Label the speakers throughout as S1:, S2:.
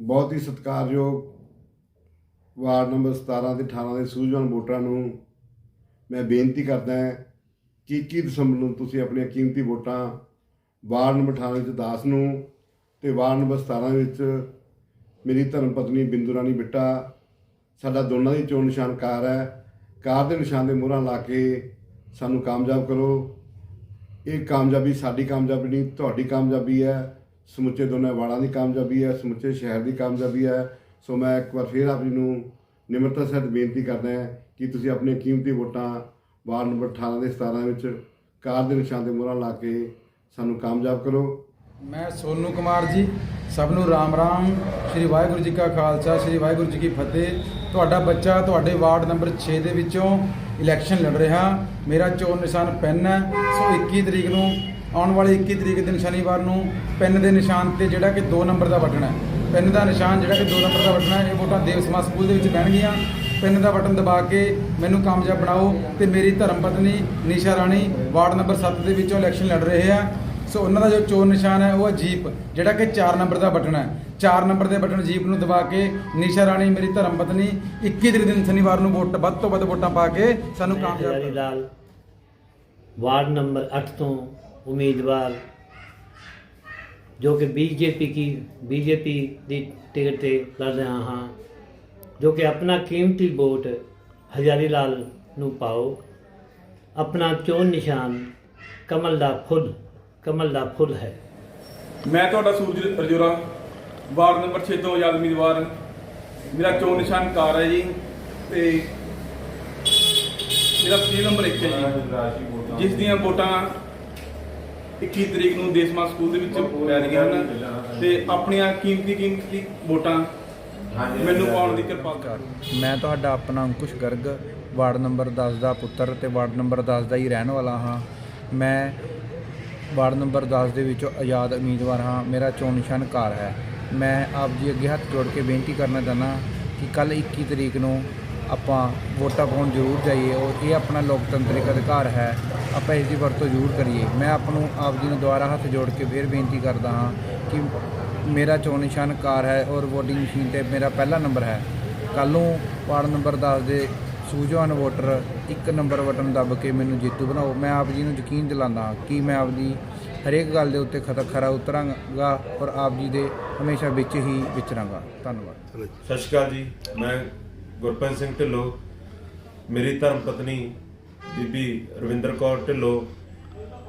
S1: ਬਹੁਤ ਹੀ ਸਤਿਕਾਰਯੋਗ ward number 17 ਤੇ 18 ਦੇ ਸੂਝਵਾਨ ਵੋਟਰਾਂ ਨੂੰ ਮੈਂ ਬੇਨਤੀ ਕਰਦਾ ਹਾਂ ਕਿ 21 ਦਸੰਬਰ ਨੂੰ ਤੁਸੀਂ ਆਪਣੀਆਂ ਕੀਮਤੀ ਵੋਟਾਂ ਵਾਰਡ ਨੰਬਰ 18 ਵਿੱਚ ਦਾਸ ਨੂੰ ਤੇ ਵਾਰਡ ਨੰਬਰ 17 ਵਿੱਚ ਮੇਰੀ ਧਰਮ ਪਤਨੀ ਬਿੰਦੂ ਰਾਣੀ ਬਿੱਟਾ, ਸਾਡਾ ਦੋਨਾਂ ਦੀ ਚੋਣ ਨਿਸ਼ਾਨ ਕਾਰ ਹੈ। ਕਾਰ ਦੇ ਨਿਸ਼ਾਨ ਦੇ ਮੋਹਰਾਂ ਲਾ ਕੇ ਸਾਨੂੰ ਕਾਮਯਾਬ ਕਰੋ। ਇਹ ਕਾਮਯਾਬੀ ਸਾਡੀ ਕਾਮਯਾਬੀ ਨਹੀਂ, ਤੁਹਾਡੀ ਕਾਮਯਾਬੀ ਹੈ। ਸਮੁੱਚੇ ਦੋਨੇ ਵਾੜਾਂ ਦੀ ਕਾਮਯਾਬੀ ਹੈ, ਸਮੁੱਚੇ ਸ਼ਹਿਰ ਦੀ ਕਾਮਯਾਬੀ ਹੈ। ਸੋ ਮੈਂ ਇੱਕ ਵਾਰ ਫੇਰ ਆਪ ਜੀ ਨੂੰ ਨਿਮਰਤਾ ਸਹਿਤ ਬੇਨਤੀ ਕਰਦਾ ਹਾਂ ਕਿ ਤੁਸੀਂ ਆਪਣੀਆਂ ਕੀਮਤੀ ਵੋਟਾਂ ਵਾਰਡ ਨੰਬਰ 18 ਦੇ 17 ਵਿੱਚ ਕਾਰ ਦੇ ਨਿਸ਼ਾਨ ਦੇ ਮੋਹਰਾਂ ਲਾ ਕੇ ਸਾਨੂੰ ਕਾਮਯਾਬ ਕਰੋ।
S2: ਮੈਂ ਸੋਨੂ ਕੁਮਾਰ ਜੀ, ਸਭ ਨੂੰ ਰਾਮ ਰਾਮ। ਸ੍ਰੀ ਵਾਹਿਗੁਰੂ ਜੀ ਕਾ ਖਾਲਸਾ, ਸ੍ਰੀ ਵਾਹਿਗੁਰੂ ਜੀ ਕੀ ਫਤਿਹ। ਤੁਹਾਡਾ ਬੱਚਾ ਤੁਹਾਡੇ ਵਾਰਡ ਨੰਬਰ 6 ਦੇ ਵਿੱਚੋਂ ਇਲੈਕਸ਼ਨ ਲੜ ਰਿਹਾ। ਮੇਰਾ ਚੋਣ ਨਿਸ਼ਾਨ ਪੈਨ ਹੈ। ਸੋ 21 ਤਰੀਕ ਨੂੰ ਆਉਣ ਵਾਲੀ 21 ਤਰੀਕ ਦਿਨ ਸ਼ਨੀਵਾਰ ਨੂੰ ਪੈਨ ਦੇ ਨਿਸ਼ਾਨ ਤੇ ਜਿਹੜਾ ਕਿ 2 ਨੰਬਰ ਦਾ ਬਟਨ ਹੈ। ਪੈਨ ਦਾ ਨਿਸ਼ਾਨ ਜਿਹੜਾ ਕਿ 2 ਨੰਬਰ ਦਾ ਬਟਨ ਹੈ ਇਹ ਵੋਟਾਂ ਦੇਵ ਸਮਾਜ ਸਕੂਲ ਦੇ ਵਿੱਚ ਬਹਿਣਗੀਆਂ ਪੈਨ ਦਾ ਬਟਨ ਦਬਾ ਕੇ ਮੈਨੂੰ ਕਾਮਯਾਬ ਬਣਾਓ ਤੇ ਮੇਰੀ ਧਰਮ ਪਤਨੀ ਨੀਸ਼ਾ ਰਾਣੀ ਵਾਰਡ ਨੰਬਰ 7 ਦੇ ਵਿੱਚੋਂ ਇਲੈਕਸ਼ਨ ਲੜ ਰਹੇ ਆ। ਸੋ ਉਹਨਾਂ ਦਾ ਜੋ ਚੋਣ ਨਿਸ਼ਾਨ ਹੈ ਉਹ ਹੈ ਜੀਪ ਜਿਹੜਾ ਕਿ 4 ਨੰਬਰ ਦਾ ਬਟਨ ਹੈ। 4 ਨੰਬਰ ਦੇ ਬਟਨ ਜੀਪ ਨੂੰ ਦਬਾ ਕੇ ਨੀਸ਼ਾ ਰਾਣੀ ਮੇਰੀ ਧਰਮ ਪਤਨੀ 21 ਤਰੀਕ ਦਿਨ ਸ਼ਨੀਵਾਰ ਨੂੰ ਵੋਟ ਵੱਧ ਤੋਂ ਵੱਧ ਵੋਟਾਂ ਪਾ ਕੇ ਸਾਨੂੰ ਕਾਮਯਾਬ
S3: ਲਾਲ ਵਾਰਡ ਨੰਬਰ 8 ਤੋਂ ਉਮੀਦਵਾਰ ਜੋ ਕਿ ਬੀਜੇਪੀ ਕੀ, ਬੀਜੇਪੀ ਦੀ ਟਿਕਟ ਤੇ ਲੜ ਰਿਹਾ ਹਾਂ, ਜੋ ਕਿ ਆਪਣਾ ਕੀਮਤੀ ਵੋਟ ਹਜ਼ਾਰੀ ਲਾਲ ਨੂੰ ਪਾਓ, ਆਪਣਾ ਚੋਣ ਨਿਸ਼ਾਨ ਕਮਲ ਦਾ ਫੁੱਲ, ਕਮਲ ਦਾ ਫੁੱਲ ਹੈ।
S4: ਮੈਂ ਤੁਹਾਡਾ ਸੂਰਜ ਰਜੋਰਾ ਵਾਰਡ ਨੰਬਰ 6 ਤੋਂ ਆਜ਼ਾਦ ਉਮੀਦਵਾਰ। ਮੇਰਾ ਚੋਣ ਨਿਸ਼ਾਨ ਕਾਰ ਹੈ ਜੀ, ਤੇ ਮੇਰਾ ਫੀਲ ਨੰਬਰ 1 ਹੈ ਜੀ। ਜਿਸ ਦੀਆਂ ਵੋਟਾਂ 21 ਤਰੀਕ ਨੂੰ ਦੇਸਮਾ ਸਕੂਲ ਦੇ ਵਿੱਚ ਪੈ ਰਹੀਆਂ ਹਨ ਤੇ ਆਪਣੀਆਂ ਕੀਮਤੀ ਕੀਮਤੀ ਵੋਟਾਂ ਮੈਨੂੰ ਪਾਉਣ ਦੀ ਕਿਰਪਾ ਕਰ।
S2: ਮੈਂ ਤੁਹਾਡਾ ਆਪਣਾ ਅੰਕੁਸ਼ ਗਰਗ ਵਾਰਡ ਨੰਬਰ 10 ਦਾ ਪੁੱਤਰ ਤੇ ਵਾਰਡ ਨੰਬਰ 10 ਦਾ ਹੀ ਰਹਿਣ ਵਾਲਾ ਹਾਂ। ਮੈਂ ਵਾਰਡ ਨੰਬਰ 10 ਦੇ ਵਿੱਚੋਂ ਆਜ਼ਾਦ ਉਮੀਦਵਾਰ ਹਾਂ। ਮੇਰਾ ਚੋਣ ਨਿਸ਼ਾਨ ਕਾਰ ਹੈ। ਮੈਂ ਆਪ ਜੀ ਅੱਗੇ ਹੱਥ ਜੋੜ ਕੇ ਬੇਨਤੀ ਕਰਨਾ ਚਾਹੁੰਦਾ ਕਿ ਕੱਲ 21 ਤਰੀਕ ਨੂੰ ਆਪਾਂ ਵੋਟਾਂ ਪਾਉਣ ਜ਼ਰੂਰ ਜਾਈਏ। ਔਰ ਇਹ ਆਪਣਾ ਲੋਕਤੰਤਰਿਕ ਅਧਿਕਾਰ ਹੈ। ਆਪਾਂ ਇਸ ਦੀ ਵਰਤੋਂ ਜ਼ਰੂਰ ਕਰੀਏ। ਮੈਂ ਆਪ ਨੂੰ ਆਪ ਜੀ ਨੂੰ ਦੁਬਾਰਾ ਹੱਥ ਜੋੜ ਕੇ ਫਿਰ ਬੇਨਤੀ ਕਰਦਾ ਹਾਂ ਕਿ ਮੇਰਾ ਚੋਣ ਨਿਸ਼ਾਨ ਕਾਰ ਹੈ ਔਰ VOTING ਮਸ਼ੀਨ ਤੇ ਮੇਰਾ ਪਹਿਲਾ ਨੰਬਰ ਹੈ। ਕੱਲ੍ਹ ਨੂੰ ਵਾਰਡ ਨੰਬਰ 10 ਦੇ ਸੂਝਵਾਨ ਵੋਟਰ ਇੱਕ ਨੰਬਰ ਬਟਨ ਦੱਬ ਕੇ ਮੈਨੂੰ ਜੇਤੂ ਬਣਾਓ। ਮੈਂ ਆਪ ਜੀ ਨੂੰ ਯਕੀਨ ਦਿਲਾਉਂਦਾ ਹਾਂ ਕਿ ਮੈਂ ਆਪ ਦੀ ਹਰੇਕ ਗੱਲ ਦੇ ਉੱਤੇ ਖਰਾ ਖਰਾ ਉਤਰਾਂਗਾ ਔਰ ਆਪ ਜੀ ਦੇ ਹਮੇਸ਼ਾ ਵਿੱਚ ਹੀ ਵਿਚਰਾਂਗਾ। ਧੰਨਵਾਦ।
S5: ਸਤਿ ਸ਼੍ਰੀ ਅਕਾਲ ਜੀ। ਮੈਂ ਗੁਰਪ੍ਰੀਤ ਸਿੰਘ ਢਿੱਲੋਂ ਮੇਰੀ ਧਰਮ ਪਤਨੀ ਬੀਬੀ ਰਵਿੰਦਰ ਕੌਰ ਢਿੱਲੋਂ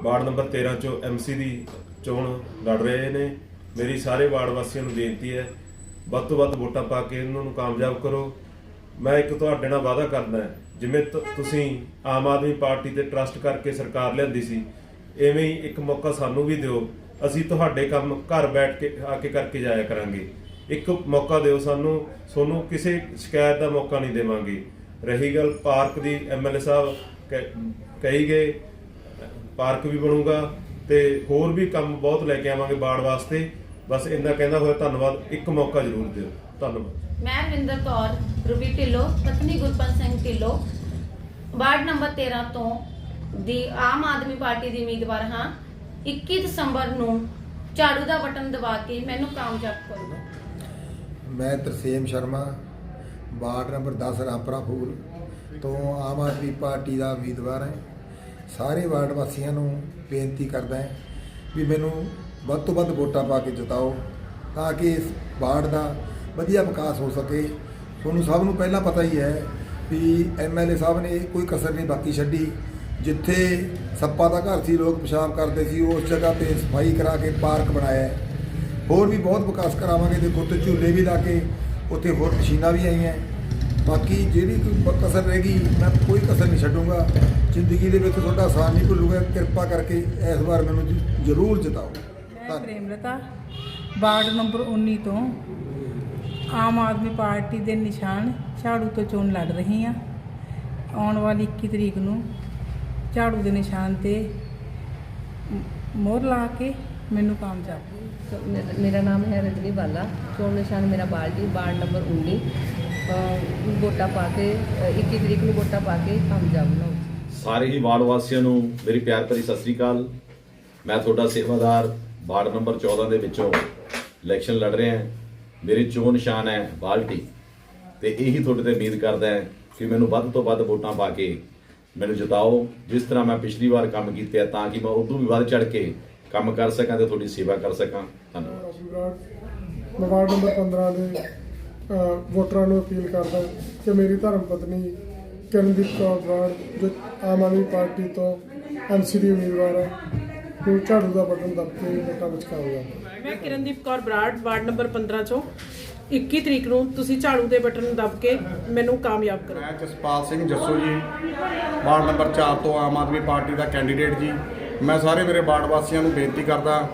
S5: ਵਾਰਡ ਨੰਬਰ 13 ਚੋਂ ਐਮਸੀ ਦੀ ਚੋਣ ਲੜ ਰਹੇ ਨੇ। ਮੇਰੀ ਸਾਰੇ ਵਾਰਡ ਵਾਸੀਆਂ ਨੂੰ ਬੇਨਤੀ ਹੈ ਵੱਧ ਤੋਂ ਵੱਧ ਵੋਟਾਂ ਪਾ ਕੇ ਇਹਨਾਂ ਨੂੰ ਕਾਮਯਾਬ ਕਰੋ। ਮੈਂ ਇੱਕ ਤੁਹਾਡੇ ਨਾਲ ਵਾਅਦਾ ਕਰਦਾ ਹਾਂ, ਜਿਵੇਂ ਤ- ਤੁਸੀਂ ਆਮ ਆਦਮੀ ਪਾਰਟੀ ਤੇ ਟਰਸਟ ਕਰਕੇ ਸਰਕਾਰ ਲਿਆਂਦੀ ਸੀ ਐਵੇਂ ਹੀ ਇੱਕ ਮੌਕਾ ਸਾਨੂੰ ਵੀ ਦਿਓ। ਅਸੀਂ ਤੁਹਾਡੇ ਕੰਮ ਘਰ ਬੈਠ ਕੇ ਆ ਕੇ ਕਰਕੇ ਜਾਇਆ ਕਰਾਂਗੇ। ਇੱਕ ਮੌਕਾ ਦਿਓ ਸਾਨੂੰ, ਤੁਹਾਨੂੰ ਕਿਸੇ ਸ਼ਿਕਾਇਤ ਦਾ ਮੌਕਾ ਨਹੀਂ ਦੇਵਾਂਗੇ। ਰਹੀ ਗੱਲ ਪਾਰਕ ਦੀ ਐਮਐਲਏ ਸਾਹਿਬ ਕਹੀ ਗਏ, ਪਾਰਕ ਵੀ ਬਣੂਗਾ ਤੇ ਹੋਰ ਵੀ ਕੰਮ ਬਹੁਤ ਲੈ ਕੇ ਆਵਾਂਗੇ ਬਾੜ ਵਾਸਤੇ। ਬਸ ਇੰਨਾ ਕਹਿੰਦਾ ਹੋਇਆ ਧੰਨਵਾਦ, ਇੱਕ ਮੌਕਾ ਜ਼ਰੂਰ ਦਿਓ। ਧੰਨਵਾਦ।
S6: ਮੈਂ ਰਵਿੰਦਰ ਕੌਰ ਰੂਬੀ ਢਿੱਲੋਂ, ਪਤਨੀ ਗੁਰਪੰਤ ਸਿੰਘ ਢਿੱਲੋਂ, ਵਾਰਡ ਨੰਬਰ 13 ਤੋਂ ਦੀ ਆਮ ਆਦਮੀ ਪਾਰਟੀ ਦੀ ਉਮੀਦਵਾਰ ਹਾਂ। 21 ਦਸੰਬਰ ਨੂੰ ਝਾੜੂ ਦਾ ਬਟਨ ਦਬਾ ਕੇ ਮੈਨੂੰ ਕਾਮਯਾਬ ਕਰੋ।
S7: ਮੈਂ ਤਰਸੇਮ ਸ਼ਰਮਾ, ਵਾਰਡ ਨੰਬਰ 10 ਰਾਮਪੁਰਾ ਫੂਲ ਤੋਂ ਆਮ ਆਦਮੀ ਪਾਰਟੀ ਦਾ ਉਮੀਦਵਾਰ ਹਾਂ। ਸਾਰੇ ਵਾਰਡ ਵਾਸੀਆਂ ਨੂੰ ਬੇਨਤੀ ਕਰਦਾ ਹਾਂ ਵੀ ਮੈਨੂੰ ਵੱਧ ਤੋਂ ਵੱਧ ਵੋਟਾਂ ਪਾ ਕੇ ਜਿਤਾਓ ਤਾਂ ਕਿ ਇਸ ਵਾਰਡ ਦਾ ਵਧੀਆ ਵਿਕਾਸ ਹੋ ਸਕੇ। ਤੁਹਾਨੂੰ ਸਭ ਨੂੰ ਪਹਿਲਾਂ ਪਤਾ ਹੀ ਹੈ ਵੀ ਐਮਐਲਏ ਸਾਹਿਬ ਨੇ ਕੋਈ ਕਸਰ ਨਹੀਂ ਬਾਕੀ ਛੱਡੀ। ਜਿੱਥੇ ਸੱਪਾ ਦਾ ਘਰ ਸੀ, ਲੋਕ ਪਿਸ਼ਾਬ ਕਰਦੇ ਸੀ, ਉਸ ਜਗ੍ਹਾ ਤੇ ਸਫ਼ਾਈ ਕਰਾ ਕੇ ਪਾਰਕ ਬਣਾਇਆ। ਹੋਰ ਵੀ ਬਹੁਤ ਵਿਕਾਸ ਕਰਾਵਾਂਗੇ। ਦੇਖੋ ਤੇ ਝੂਲੇ ਵੀ ਲਾ ਕੇ ਉੱਥੇ ਹੋਰ ਮਸ਼ੀਨਾਂ ਵੀ ਆਈਆਂ। ਬਾਕੀ ਜਿਹੜੀ ਕੋਈ ਕਸਰ ਰਹਿ ਗਈ ਮੈਂ ਕੋਈ ਕਸਰ ਨਹੀਂ ਛੱਡੂੰਗਾ। ਜ਼ਿੰਦਗੀ ਦੇ ਵਿੱਚ ਤੁਹਾਡਾ ਆਸਾਨ ਨਹੀਂ ਭੁੱਲੂਗਾ। ਕਿਰਪਾ ਕਰਕੇ ਇਸ ਵਾਰ ਮੈਨੂੰ ਜ਼ਰੂਰ ਜਿਤਾਓ।
S8: ਮੈਂ ਪ੍ਰੇਮਲਤਾ ਵਾਰਡ ਨੰਬਰ 19 ਤੋਂ ਆਮ ਆਦਮੀ ਪਾਰਟੀ ਦੇ ਨਿਸ਼ਾਨ ਝਾੜੂ ਤੋਂ ਚੋਣ ਲੜ ਰਹੀ ਹਾਂ। ਆਉਣ ਵਾਲੀ 21 ਤਰੀਕ ਨੂੰ ਝਾੜੂ ਦੇ ਨਿਸ਼ਾਨ ਤੇ ਮੋਹਰ ਲਾ ਕੇ ਮੈਨੂੰ ਕਾਮਯਾਬ
S9: ਸੋ ਮੇਰਾ- ਮੇਰਾ ਨਾਮ ਹੈ ਰਜਨੀ ਬਾਲਾ। ਚੋਣ ਨਿਸ਼ਾਨ ਮੇਰਾ ਬਾਲਟੀ ਵਾਰਡ ਨੰਬਰ 19 ਅ, ਵੋਟਾਂ ਪਾ ਕੇ ਅ, 21 ਤਰੀਕ ਨੂੰ ਵੋਟਾਂ ਪਾ ਕੇ ਕਾਮਯਾਬ ਬਣਾਓ
S10: ਸਾਰੇ ਹੀ ਵਾਰਡ ਵਾਸੀਆਂ ਨੂੰ ਮੇਰੀ ਪਿਆਰ ਭਰੀ ਸਤਿ ਸ੍ਰੀ ਅਕਾਲ। ਮੈਂ ਤੁਹਾਡਾ ਸੇਵਾਦਾਰ ਵਾਰਡ ਨੰਬਰ 14 ਦੇ ਵਿੱਚੋਂ ਇਲੈਕਸ਼ਨ ਲੜ ਰਿਹਾ ਹਾਂ। ਮੇਰੇ ਚੋਣ ਨਿਸ਼ਾਨ ਹੈ ਬਾਲਟੀ ਤੇ ਇਹੀ ਤੁਹਾਡੇ ਤੇ ਉਮੀਦ ਕਰਦਾ ਹੈ ਕਿ ਮੈਨੂੰ ਵੱਧ ਤੋਂ ਵੱਧ ਵੋਟਾਂ ਪਾ ਕੇ ਮੈਨੂੰ ਜਿਤਾਓ। ਜਿਸ ਤਰ੍ਹਾਂ ਮੈਂ ਪਿਛਲੀ ਵਾਰ ਕੰਮ ਕੀਤੇ ਆ ਤਾਂ ਕਿ ਮੈਂ ਉਦੋਂ ਵੀ ਵੱਧ ਚੜ ਕੇ ਕੰਮ ਕਰ ਸਕਾਂ ਤੇ ਤੁਹਾਡੀ ਸੇਵਾ ਕਰ ਸਕਾਂ। ਧੰਨਵਾਦ।
S11: ਮੈਂ ਵਾਰਡ ਨੰਬਰ 15 ਦੇ ਵੋਟਰਾਂ ਨੂੰ ਅਪੀਲ ਕਰਦਾ ਕਿ ਮੇਰੀ ਧਰਮ ਪਤਨੀ ਕਿਰਨਦੀਪ ਕੌਰ ਬਰਾੜ ਜੋ ਆਮ ਆਦਮੀ ਪਾਰਟੀ ਤੋਂ ਐਮਸੀ ਦੀ ਉਮੀਦਵਾਰ ਹੈ ਨੂੰ ਝਾੜੂ ਦਾ ਬਟਨ ਦੱਬ ਕੇ ਵੋਟਾਂ ਵਿੱਚ ਕਾਮਯਾਬ
S12: ਮੈਂ ਕਿਰਨਦੀਪ ਕੌਰ ਬਰਾੜ ਵਾਰਡ ਨੰਬਰ 15 ਚੋਂ। 21 ਤਰੀਕ ਨੂੰ ਤੁਸੀਂ ਝਾੜੂ ਦੇ ਬਟਨ ਨੂੰ ਦੱਬ ਕੇ ਮੈਨੂੰ ਕਾਮਯਾਬ ਕਰੋ।
S13: ਮੈਂ ਜਸਪਾਲ ਸਿੰਘ ਜੱਸੋ ਜੀ ਵਾਰਡ ਨੰਬਰ 4 ਤੋਂ ਆਮ ਆਦਮੀ ਪਾਰਟੀ ਦਾ ਕੈਂਡੀਡੇਟ ਜੀ। ਮੈਂ ਸਾਰੇ ਮੇਰੇ ਵਾਰਡ ਵਾਸੀਆਂ ਨੂੰ ਬੇਨਤੀ ਕਰਦਾ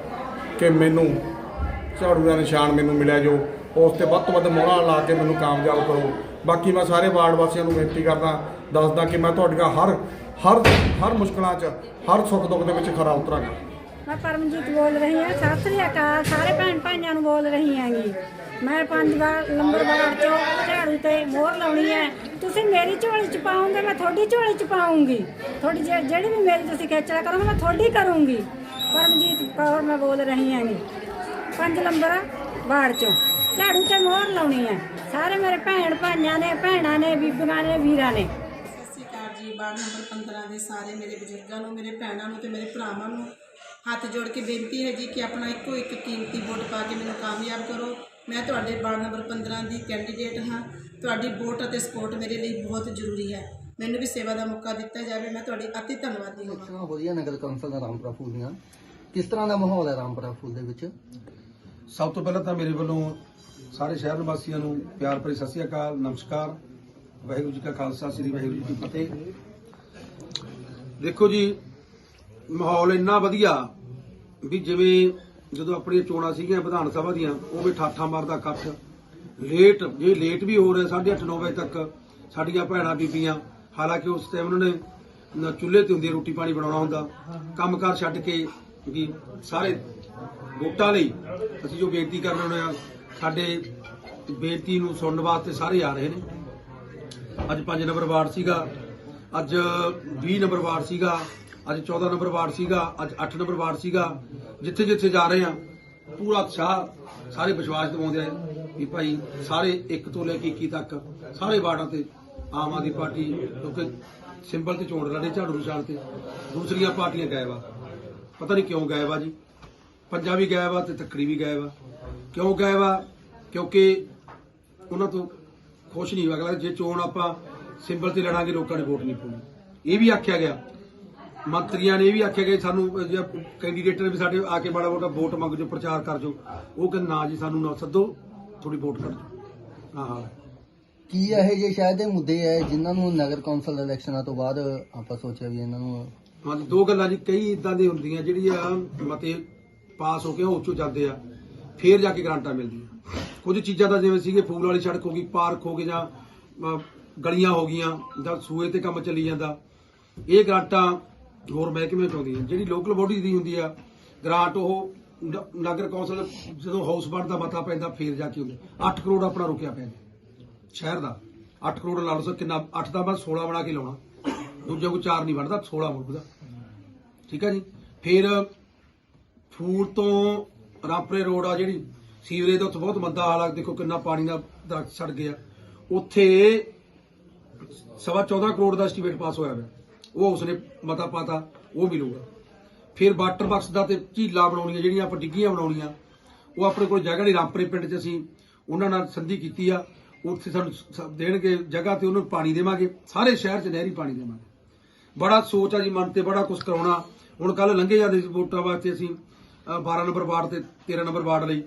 S13: ਕਿ ਮੈਨੂੰ ਝਾੜੂ ਦਾ ਨਿਸ਼ਾਨ ਮੈਨੂੰ ਮਿਲਿਆ ਜੋ, ਉਸ ਤੇ ਵੱਧ ਤੋਂ ਵੱਧ ਮੋਹਰਾਂ ਲਾ ਕੇ ਮੈਨੂੰ ਕਾਮਯਾਬ ਕਰੋ। ਬਾਕੀ ਮੈਂ ਸਾਰੇ ਵਾਰਡ ਵਾਸੀਆਂ ਨੂੰ ਬੇਨਤੀ ਕਰਦਾ, ਦੱਸਦਾ ਕਿ ਮੈਂ ਤੁਹਾਡੀਆਂ ਹਰ ਹਰ ਹਰ ਮੁਸ਼ਕਲਾਂ 'ਚ, ਹਰ ਸੁੱਖ ਦੁੱਖ ਦੇ ਵਿੱਚ ਖਰਾ ਉਤਰਾਂਗਾ।
S14: ਮੈਂ ਪਰਮਜੀਤ ਬੋਲ ਰਹੀ ਹਾਂ। ਸਤਿ ਸ੍ਰੀ ਅਕਾਲ। ਸਾਰੇ ਭੈਣ ਭਾਈਆਂ ਨੂੰ ਬੋਲ ਰਹੀ ਹਾਂਗੀ। ਮੈਂ ਪੰਜ ਵਾਰ, ਨੰਬਰ ਵਾਰਡ ਚੋਂ ਝਾੜੂ ਤੇ ਮੋਹਰ ਲਾਉਣੀ ਹੈ। ਤੁਸੀਂ ਮੇਰੀ ਝੋਲੀ ਚ ਪਾਉਂਗੇ, ਮੈਂ ਤੁਹਾਡੀ ਝੋਲੀ ਚ ਪਾਉਂਗੀ। ਤੁਹਾਡੀ ਜੇ- ਜਿਹੜੀ ਵੀ ਮੇਰੀ ਤੁਸੀਂ ਖੇਚਲਾ ਕਰੋਗੇ, ਮੈਂ ਤੁਹਾਡੀ ਕਰੂੰਗੀ। ਪਰਮਜੀਤ ਕੌਰ, ਮੈਂ ਬੋਲ ਰਹੀ ਹਾਂਗੀ ਪੰਜ ਨੰਬਰ ਵਾਰਡ ਚੋਂ। ਝਾੜੂ ਤੇ ਮੋਹਰ ਲਾਉਣੀ ਹੈ। ਸਾਰੇ ਮੇਰੇ ਭੈਣ ਭਾਈਆਂ ਨੇ, ਭੈਣਾਂ ਨੇ, ਬੀਬੀਆਂ ਨੇ, ਵੀਰਾਂ ਨੇ।
S12: ਸਤਿ ਸ਼੍ਰੀ ਅਕਾਲ ਜੀ। ਵਾਰਡ ਨੰਬਰ 15 ਦੇ ਸਾਰੇ ਮੇਰੇ ਬਜ਼ੁਰਗਾਂ ਨੂੰ, ਮੇਰੇ ਭੈਣਾਂ ਨੂੰ ਤੇ ਮੇਰੇ ਭਰਾਵਾਂ ਨੂੰ ਹੱਥ ਜੋੜ ਕੇ ਬੇਨਤੀ ਹੈ ਜੀ ਕਿ ਆਪਣਾ ਇੱਕੋ ਇੱਕ ਕੀਮਤੀ ਵੋਟ ਪਾ ਕੇ ਮੈਨੂੰ ਕਾਮਯਾਬ ਕਰੋ। ਮੈਂ ਤੁਹਾਡੇ ਵਾਰਡ ਨੰਬਰ 15 ਦੀ ਕੈਂਡੀਡੇਟ ਹਾਂ। ਤੁਹਾਡੀ ਵੋਟ ਅਤੇ ਸਪੋਰਟ ਮੇਰੇ ਲਈ ਬਹੁਤ ਜ਼ਰੂਰੀ ਹੈ। ਮੈਨੂੰ ਵੀ ਸੇਵਾ ਦਾ ਮੌਕਾ ਦਿੱਤਾ ਜਾਵੇ। ਮੈਂ ਤੁਹਾਡੀ ਅਤੀ ਧੰਨਵਾਦੀ ਹਾਂ।
S15: ਹੋ ਰਹੀਆਂ ਨਗਰ ਕੌਂਸਲ ਦਾ ਰਾਮਪੁਰਾ ਫੂਲ ਦੀਆਂ। ਕਿਸ ਤਰ੍ਹਾਂ ਦਾ ਮਾਹੌਲ ਹੈ ਰਾਮਪੁਰਾ ਫੂਲ ਦੇ ਵਿੱਚ?
S16: ਸਭ ਤੋਂ ਪਹਿਲਾਂ ਤਾਂ ਮੇਰੇ ਵੱਲੋਂ ਸਾਰੇ ਸ਼ਹਿਰ ਨਿਵਾਸੀਆਂ ਨੂੰ ਪਿਆਰ ਭਰੀ ਸਤਿ ਸ੍ਰੀ ਅਕਾਲ ਨਮਸਕਾਰ। ਵਾਹਿਗੁਰੂ ਜੀ ਕਾ ਖਾਲਸਾ ਸ੍ਰੀ ਵਾਹਿਗੁਰੂ ਜੀ ਕੀ ਫਤਿਹ। ਦੇਖੋ ਜੀ ਮਾਹੌਲ ਇੰਨਾ ਵਧੀਆ ਵੀ ਜਿਵੇਂ ਜਦੋਂ ਆਪਣੀਆਂ ਚੋਣਾਂ ਸੀਗੀਆਂ ਵਿਧਾਨ ਸਭਾ ਦੀਆਂ ਉਹ ਵੀ ਠਾਠਾ ਮਾਰਦਾ ਇਕੱਠ। ਲੇਟ, ਜੇ ਲੇਟ ਵੀ ਹੋ ਰਿਹਾ 8:30 9 ਵਜੇ ਤੱਕ ਸਾਡੀਆਂ ਭੈਣਾਂ, ਬੀਬੀਆਂ, ਹਾਲਾਂਕਿ ਉਸ ਟਾਈਮ ਉਹਨਾਂ ਨੇ ਚੁੱਲ੍ਹੇ ਤੇ ਹੁੰਦੀ ਰੋਟੀ ਪਾਣੀ ਬਣਾਉਣਾ ਹੁੰਦਾ, ਕੰਮਕਾਰ ਛੱਡ ਕੇ ਵੀ ਸਾਰੇ ਵੋਟਾਂ ਲਈ ਅਸੀਂ ਜੋ ਬੇਨਤੀ ਕਰਨ ਰਹੇ ਹਾਂ, ਸਾਡੇ ਬੇਨਤੀ ਨੂੰ ਸੁਣਨ ਵਾਸਤੇ ਸਾਰੇ ਆ ਰਹੇ ਨੇ। ਅੱਜ 5 ਨੰਬਰ ਵਾਰਡ ਸੀਗਾ, ਅੱਜ 20 ਨੰਬਰ ਵਾਰਡ ਸੀਗਾ, ਅੱਜ 14 ਨੰਬਰ ਵਾਰਡ ਸੀਗਾ, ਅੱਜ 8 ਨੰਬਰ ਵਾਰਡ ਸੀਗਾ ਜਿੱਥੇ ਜਿੱਥੇ ਜਾ ਰਹੇ ਆ ਪੂਰਾ ਉਤਸ਼ਾਹ, ਸਾਰੇ ਵਿਸ਼ਵਾਸ ਦਿਵਾਉਂਦੇ ਆ ਵੀ ਭਾਈ ਸਾਰੇ ਇੱਕ ਤੋਂ ਲੈ ਕੇ 21 ਤੱਕ ਸਾਰੇ ਵਾਰਡਾਂ ਤੇ ਆਮ ਆਦਮੀ ਪਾਰਟੀ, ਕਿਉਂਕਿ ਸਿੰਬਲ ਤੇ ਚੋਣ ਲੜੇ ਝਾੜੂ ਨਿਸ਼ਾਨ ਤੇ, ਦੂਸਰੀਆਂ ਪਾਰਟੀਆਂ ਗਾਇਬ ਆ। ਪਤਾ ਨਹੀਂ ਕਿਉਂ ਗਾਇਬ ਆ ਜੀ। ਪੰਜਾ ਵੀ ਗਾਇਬ ਆ ਤੇ ਤੱਕੜੀ ਵੀ ਗਾਇਬ ਆ। ਕਿਉਂ ਗਾਇਬ ਆ? ਕਿਉਂਕਿ ਉਹਨਾਂ ਤੋਂ ਖੁਸ਼ ਨਹੀਂ ਅਗਲਾ, ਜੇ ਚੋਣ ਆਪਾਂ ਸਿੰਬਲ ਤੇ ਲੜਾਂਗੇ, ਲੋਕਾਂ ਨੇ ਵੋਟ ਨਹੀਂ ਪਾਉਣੀ। ਇਹ ਵੀ ਆਖਿਆ ਗਿਆ। ਮੰਤਰੀਆਂ ਨੇ ਇਹ ਵੀ ਆਖਿਆ ਗਿਆ, ਸਾਨੂੰ ਜੇ ਕੈਂਡੀਡੇਟ ਨੇ ਵੀ ਸਾਡੇ ਆ ਕੇ ਮਾੜਾ ਮੋਟਾ ਵੋਟ ਮੰਗ ਜੋ, ਪ੍ਰਚਾਰ ਕਰ ਜੋ। ਉਹ ਕਹਿੰਦੇ, ਨਾ ਜੀ, ਸਾਨੂੰ ਨਾ ਸੱਦੋ। ਥੋੜੀ ਵੋਟ ਕਰ ਜੋ ਹਾਂ ਹਾਂ।
S15: ਕੀ ਇਹੋ ਜਿਹੇ ਸ਼ਾਇਦ ਇਹ ਮੁੱਦੇ ਹੈ ਜਿਨ੍ਹਾਂ ਨੂੰ ਨਗਰ ਕੌਂਸਲ ਇਲੈਕਸ਼ਨਾਂ ਤੋਂ ਬਾਅਦ ਆਪਾਂ ਸੋਚਿਆ ਵੀ ਇਹਨਾਂ ਨੂੰ
S16: ਹਾਂਜੀ ਦੋ ਗੱਲਾਂ ਜੀ। ਕਈ ਇਦਾਂ ਦੀ ਹੁੰਦੀਆਂ ਜਿਹੜੀਆਂ ਮਤੇ ਪਾਸ ਹੋ ਕੇ ਉਹ ਉੱਚੋਂ ਜਾਂਦੇ ਆ ਫੇਰ ਜਾ ਕੇ ਗ੍ਰਾਂਟਾਂ ਮਿਲਦੀਆਂ। ਕੁਝ ਚੀਜ਼ਾਂ ਤਾਂ ਜਿਵੇਂ ਸੀਗੇ ਫੂਲ ਵਾਲੀ ਸੜਕ ਹੋ ਗਈ ਪਾਰਕ ਹੋ ਗਏ ਜਾਂ ਗਲੀਆਂ ਹੋ ਗਈਆਂ ਜਾਂ ਸੂਏ ਤੇ ਕੰਮ ਚੱਲੀ ਜਾਂਦਾ। ਇਹ ਗ੍ਰਾਂਟਾਂ ਹੋਰ ਮਹਿਕਮੇ ਤੋਂ ਆਉਂਦੀਆਂ। ਜਿਹੜੀ ਲੋਕਲ ਬੋਡੀ ਦੀ ਹੁੰਦੀ ਆ ਗ੍ਰਾਂਟ ਉਹ ਨਗਰ ਕੌਂਸਲ ਜਦੋਂ ਹਾਊਸ ਬਣ ਦਾ ਮਤਾ ਪੈਂਦਾ, ਫੇਰ ਜਾ ਕੇ ਹੁੰਦੇ। 8 ਕਰੋੜ ਆਪਣਾ ਰੁਕਿਆ ਪਿਆ ਜੀ, ਸ਼ਹਿਰ ਦਾ। 8 ਕਰੋੜ ਲਾ ਲਓ ਕਿੰਨਾ 8 ਦਾ ਮੈਂ 16 ਬਣਾ ਕੇ ਲਾਉਣਾ। ਦੂਜਾ ਕੋਈ 4 ਨਹੀਂ ਬਣਦਾ 16 ਵੜੂਗਾ ਠੀਕ ਹੈ ਜੀ? ਫਿਰ ਫੂਲ ਤੋਂ ਰਾਪਰੇ ਰੋਡ ਆ ਜਿਹੜੀ, ਸੀਵਰੇਜ ਦਾ ਉੱਥੇ ਬਹੁਤ ਮੰਦਾ ਹਾਲ ਆ। ਦੇਖੋ ਕਿੰਨਾ ਪਾਣੀ ਦਾ ਦਰਖਤ ਸੜ ਗਿਆ। ਉੱਥੇ ਸਵਾ 14 ਕਰੋੜ ਦਾ ਐਸਟੀਮੇਟ ਪਾਸ ਹੋਇਆ ਹੋਇਆ ਉਹ ਉਸਨੇ ਮਤਾ ਪਾਤਾ, ਉਹ ਮਿਲੂਗਾ ਫਿਰ ਵਾਟਰ ਬਾਕਸ ਦਾ ਤੇ ਝੀਲਾਂ ਬਣਾਉਣੀਆਂ ਜਿਹੜੀਆਂ ਆਪਾਂ ਡਿੱਗੀਆਂ ਬਣਾਉਣੀਆਂ ਉਹ ਆਪਣੇ ਕੋਲ ਜਗ੍ਹਾ ਨਹੀਂ ਰਾਮਪਰੇ ਪਿੰਡ 'ਚ ਅਸੀਂ ਉਹਨਾਂ ਨਾਲ ਸੰਧੀ ਕੀਤੀ ਆ। ਉੱਥੇ ਸਾਨੂੰ ਦੇਣਗੇ ਜਗ੍ਹਾ ਤੇ ਉਹਨੂੰ ਪਾਣੀ ਦੇਵਾਂਗੇ। ਸਾਰੇ ਸ਼ਹਿਰ 'ਚ ਨਹਿਰੀ ਪਾਣੀ ਦੇਵਾਂਗੇ। ਬੜਾ ਸੋਚ ਆ ਜੀ ਮਨ ਤੇ ਬੜਾ ਕੁਝ ਕਰਾਉਣਾ। ਹੁਣ ਕੱਲ ਲੰਘੇ ਜਾਂਦੇ ਸੀ ਵੋਟਾਂ ਵਾਸਤੇ ਅਸੀਂ ਅ, 12 ਨੰਬਰ ਵਾਰਡ ਤੇ 13 ਨੰਬਰ ਵਾਰਡ ਲਈ।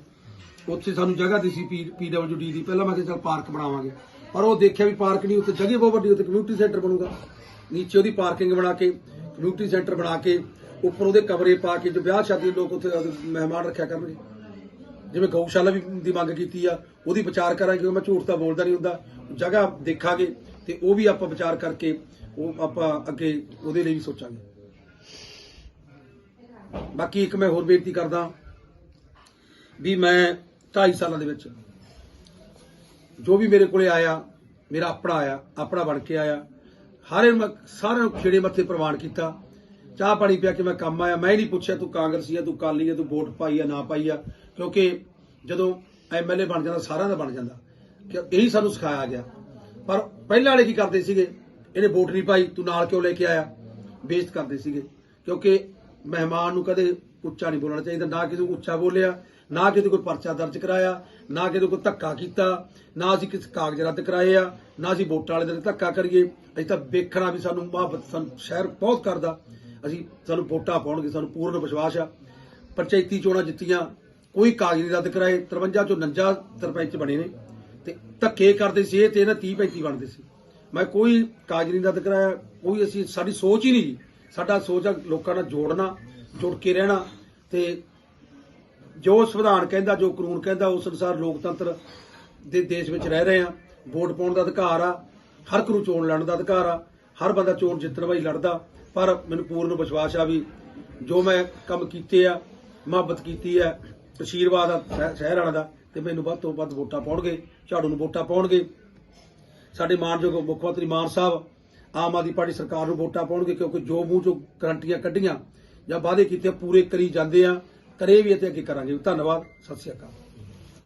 S16: ਉੱਥੇ ਸਾਨੂੰ ਜਗ੍ਹਾ ਦੀ ਸੀ ਪੀਡਬਲਯੂਡੀ ਦੀ। ਪਹਿਲਾਂ ਮੈਂ ਕਿਹਾ ਚੱਲ ਪਾਰਕ ਬਣਾਵਾਂਗੇ। ਪਰ ਉਹ ਦੇਖਿਆ ਵੀ ਪਾਰਕ ਨਹੀਂ ਉੱਥੇ ਜਗ੍ਹਾ ਬਹੁਤ ਵੱਡੀ ਉੱਥੇ ਕਮਿਊਨਿਟੀ ਸੈਂਟਰ ਬਣੂਗਾ। ਨੀਚੇ ਉਹਦੀ ਪਾਰਕਿੰਗ ਬਣਾ ਕੇ ਕਮਿਊਨਿਟੀ ਸੈਂਟਰ ਬਣਾ ਕੇ ਉੱਪਰ ਉਹਦੇ ਕਮਰੇ ਪਾ ਕੇ ਜੋ ਵਿਆਹ ਸ਼ਾਦੀ ਲੋਕ ਉੱਥੇ ਮਹਿਮਾਨ ਰੱਖਿਆ ਕਰਨਗੇ। ਜਿਵੇਂ ਗਊਸ਼ਾਲਾ ਵੀ ਦੀ ਮੰਗ ਕੀਤੀ ਆ, ਉਹਦੀ ਵਿਚਾਰ ਕਰਾਂਗੇ, ਕਿਉਂਕਿ ਮੈਂ ਝੂਠ ਤਾਂ ਬੋਲਦਾ ਨਹੀਂ ਹੁੰਦਾ। ਜਗ੍ਹਾ ਦੇਖਾਂਗੇ ਤੇ ਉਹ ਵੀ ਆਪਾਂ ਵਿਚਾਰ ਕਰਕੇ ਉਹ ਆਪਾਂ ਅੱਗੇ ਉਹਦੇ ਲਈ ਵੀ ਸੋਚਾਂਗੇ। ਬਾਕੀ ਇੱਕ ਮੈਂ ਹੋਰ ਬੇਨਤੀ ਕਰਦਾ ਵੀ ਮੈਂ 2.5 ਸਾਲਾਂ ਦੇ ਵਿੱਚ ਜੋ ਵੀ ਮੇਰੇ ਕੋਲੇ ਆਇਆ, ਮੇਰਾ ਆਪਣਾ ਆਇਆ, ਆਪਣਾ ਬਣ ਕੇ ਆਇਆ, ਹਰੇ ਸਾਰਿਆਂ ਨੂੰ ਖੇੜੇ ਮੱਥੇ ਪ੍ਰਵਾਨ ਕੀਤਾ। ਚਾਹ ਪਾਣੀ ਪਿਆ ਕਿ ਮੈਂ ਕੰਮ ਆਇਆ। ਮੈਂ ਹੀ ਨਹੀਂ ਪੁੱਛਿਆ ਤੂੰ ਕਾਂਗਰਸੀ ਆ, ਤੂੰ ਕਾਲੀ ਆ, ਤੂੰ ਵੋਟ ਪਾਈ ਆ, ਨਾ ਪਾਈ ਆ। ਕਿਉਂਕਿ ਜਦੋਂ ਐਮਐਲਏ ਬਣ ਜਾਂਦਾ, ਸਾਰਿਆਂ ਦਾ ਬਣ ਜਾਂਦਾ। ਕਿ ਇਹੀ ਸਾਨੂੰ ਸਿਖਾਇਆ ਗਿਆ। ਪਰ ਪਹਿਲਾਂ ਵਾਲੇ ਕੀ ਕਰਦੇ ਸੀਗੇ? ਇਹਨੇ ਵੋਟ ਨਹੀਂ ਪਾਈ, ਤੂੰ ਨਾਲ ਕਿਉਂ ਲੈ ਕੇ ਆਇਆ? ਬੇਇੱਜ਼ਤ ਕਰਦੇ ਸੀਗੇ। ਕਿਉਂਕਿ ਮਹਿਮਾਨ ਨੂੰ ਕਦੇ ਉੱਚਾ ਨਹੀਂ ਬੋਲਣਾ ਚਾਹੀਦਾ। ਨਾ ਕਿਸੇ ਨੂੰ ਉੱਚਾ ਬੋਲਿਆ, ਨਾ ਕਿਤੇ ਕੋਈ ਪਰਚਾ ਦਰਜ ਕਰਾਇਆ, ਨਾ ਕਿਤੇ ਕੋਈ ਧੱਕਾ ਕੀਤਾ, ਨਾ ਅਸੀਂ ਕਿਸੇ ਕਾਗਜ਼ ਰੱਦ ਕਰਾਏ ਆ, ਨਾ ਅਸੀਂ ਵੋਟਾਂ ਵਾਲੇ ਦਿਨ ਧੱਕਾ ਕਰੀਏ। ਅਸੀਂ ਤਾਂ ਵੇਖਣਾ ਵੀ ਸਾਨੂੰ ਮੁਹੱਬਤ ਸ਼ਹਿਰ ਬਹੁਤ ਕਰਦਾ। ਅਸੀਂ ਸਾਨੂੰ ਵੋਟਾਂ ਪਾਉਣਗੇ, ਸਾਨੂੰ ਪੂਰਨ ਵਿਸ਼ਵਾਸ ਆ। ਪੰਚਾਇਤੀ ਚੋਣਾਂ ਜਿੱਤੀਆਂ, ਕੋਈ ਕਾਗਜ਼ ਨਹੀਂ ਰੱਦ ਕਰਾਏ 53 ਚੋਂ 49 ਸਰਪੰਚ ਬਣੇ ਨੇ। ਤੇ ਧੱਕੇ ਕਰਦੇ ਸੀ ਇਹ ਤੇ ਇਹਨਾਂ 30 35 ਬਣਦੇ ਸੀ। ਮੈਂ ਕੋਈ ਕਾਗਜ਼ ਨਹੀਂ ਰੱਦ ਕਰਾਇਆ, ਕੋਈ ਅਸੀਂ ਸਾਡੀ ਸੋਚ ਹੀ ਨਹੀਂ ਜੀ। ਸਾਡਾ ਸੋਚ ਆ ਲੋਕਾਂ ਨਾਲ ਜੋੜਨਾ, ਜੁੜ ਕੇ ਰਹਿਣਾ ਤੇ ਜੋ ਸੰਵਿਧਾਨ ਕਹਿੰਦਾ, ਜੋ ਕਾਨੂੰਨ ਕਹਿੰਦਾ, ਉਸ ਅਨੁਸਾਰ ਲੋਕਤੰਤਰ ਦੇ ਦੇਸ਼ ਵਿੱਚ ਰਹਿ ਰਹੇ ਆ। ਵੋਟ ਪਾਉਣ ਦਾ ਅਧਿਕਾਰ ਆ, ਹਰ ਇੱਕ ਨੂੰ ਚੋਣ ਲੜਨ ਦਾ ਅਧਿਕਾਰ ਆ, ਹਰ ਬੰਦਾ ਚੋਣ ਜਿੱਤਣ ਵਾਲੀ ਲੜਦਾ। ਪਰ ਮੈਨੂੰ ਪੂਰਨ ਵਿਸ਼ਵਾਸ ਆ ਵੀ ਜੋ ਮੈਂ ਕੰਮ ਕੀਤੇ ਆ, ਮੁਹੱਬਤ ਕੀਤੀ ਹੈ ਆਸ਼ੀਰਵਾਦ ਆ ਸ਼ਹਿਰ ਵਾਲਾ ਦਾ, ਤੇ ਮੈਨੂੰ ਵੱਧ ਤੋਂ ਵੱਧ ਵੋਟਾਂ ਪਾਉਣਗੇ, ਝਾੜੂ ਨੂੰ ਵੋਟਾਂ ਪਾਉਣਗੇ। ਸਾਡੇ ਮਾਨਯੋਗ ਮੁੱਖ ਮੰਤਰੀ ਮਾਨ ਸਾਹਿਬ ਆਮ ਆਦਮੀ ਪਾਰਟੀ ਸਰਕਾਰ ਨੂੰ ਵੋਟਾਂ ਪਾਉਣਗੇ ਕਿਉਂਕਿ ਜੋ ਮੂੰਹ ਚੋਂ ਗਰੰਟੀਆਂ ਕੱਢੀਆਂ ਜਾਂ ਵਾਅਦੇ ਕੀਤੇ ਪੂਰੇ ਕਰੀ ਜਾਂਦੇ ਆ, ਕਰੇ ਵੀ ਅਤੇ ਅੱਗੇ ਕਰਾਂਗੇ। ਧੰਨਵਾਦ, ਸਤਿ ਸ਼੍ਰੀ ਅਕਾਲ।